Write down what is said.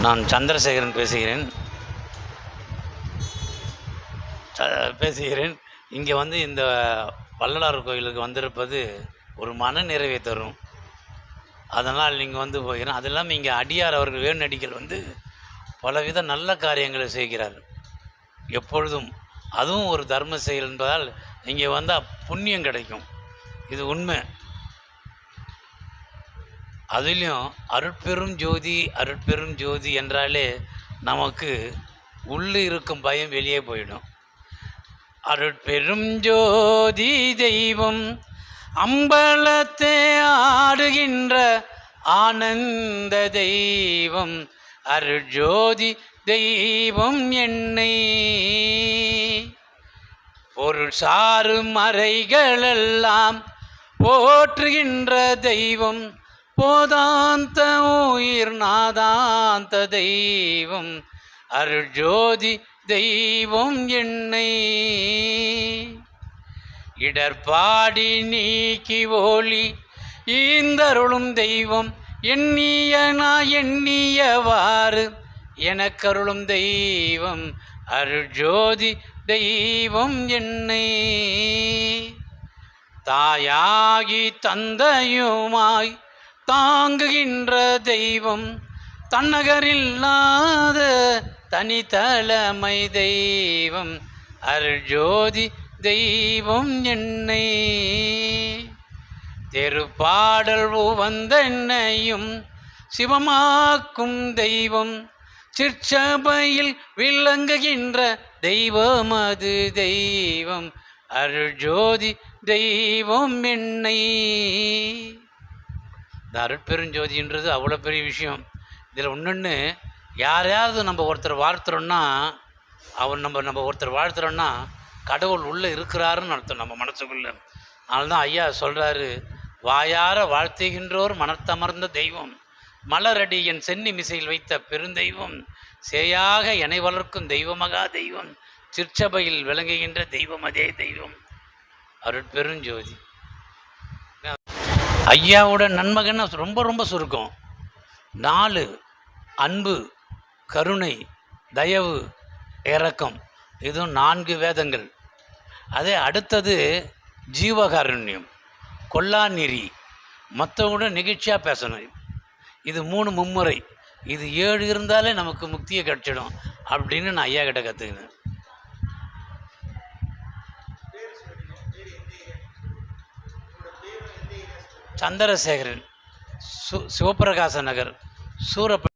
நான் சந்திரசேகரன் பேசுகிறேன். ச- பேசுகிறேன். இங்கே வந்து இந்த வள்ளலார் கோயிலுக்கு வந்திருப்பது ஒரு மன நிறைவை தரும். அதனால் நீங்கள் வந்து போகிறேன். அது இல்லாமல் இங்கே அடியார் அவர்கள் வேணடிகள் வந்து பலவித நல்ல காரியங்களை செய்கிறார். எப்பொழுதும் அதுவும் ஒரு தர்ம செயல் என்பதால் இங்கே வந்தால் புண்ணியம் கிடைக்கும். இது உண்மை. அதுலேயும் அருட்பெரும் ஜோதி அருட்பெரும் ஜோதி என்றாலே நமக்கு உள்ளே இருக்கும் பயம் வெளியே போயிடும். அருட்பெரும் ஜோதி தெய்வம் அம்பலத்தை ஆடுகின்ற ஆனந்த தெய்வம். அருட்ஜோதி தெய்வம் என்னை பொருள் சாறு மறைகளெல்லாம் போற்றுகின்ற தெய்வம். போதாந்த உயிர் நாதாந்த தெய்வம் அருள்ஜோதி தெய்வம் என்னை. இடர்பாடி நீக்கி ஓலி ஈந்தருளும் தெய்வம் எண்ணியனா எண்ணியவாறு எனக்கருளும் தெய்வம் அருள்ஜோதி தெய்வம் என்னை. தாயாகி தந்தையுமாய் தாங்குகின்ற தெய்வம் தன்னகரில்லாத தனித்தலைமை தெய்வம். அருள்ஜோதி தெய்வம் என்னை. தெருப்பாடல் வந்தென்னையும் சிவமாக்கும் தெய்வம். சிற்சபையில் விளங்குகின்ற தெய்வம் அது தெய்வம். அருள்ஜோதி தெய்வம் என்னை. இந்த அருட்பெருஞ்சோதின்றது அவ்வளோ பெரிய விஷயம். இதில் ஒன்று யாரையாவது நம்ம ஒருத்தர் வாழ்த்துறோன்னா அவர் நம்ம நம்ம ஒருத்தர் வாழ்த்துறோன்னா கடவுள் உள்ளே இருக்கிறாருன்னு அர்த்தம் நம்ம மனசுக்குள்ளே. அதனால தான் ஐயா சொல்கிறாரு வாயார வாழ்த்துகின்றோர் மனத்தமர்ந்த தெய்வம். மலரடி என் சென்னி மிசையில் வைத்த பெருந்தெய்வம். சேயாக என்னை வளர்க்கும் தெய்வமகா தெய்வம். சிற்சபையில் விளங்குகின்ற தெய்வம் அதே தெய்வம். அருட்பெருஞ்சோதி. ஐயாவோட நன்மகன்னு ரொம்ப ரொம்ப சுருக்கம். நாலு அன்பு கருணை தயவு இரக்கம். இதுவும் நான்கு வேதங்கள். அதே அடுத்தது ஜீவகாருண்யம் கொல்லாநெறி. மற்றவங்களோட நிகழ்ச்சியாக பேசணும். இது மூணு மும்முறை. இது ஏழு இருந்தாலே நமக்கு முக்தியை கிடச்சிடும் அப்படின்னு நான் ஐயா கிட்ட கற்றுக்கினேன் சந்திரசேகரன் சு சிவபிரகாச நகர் சூரப்ப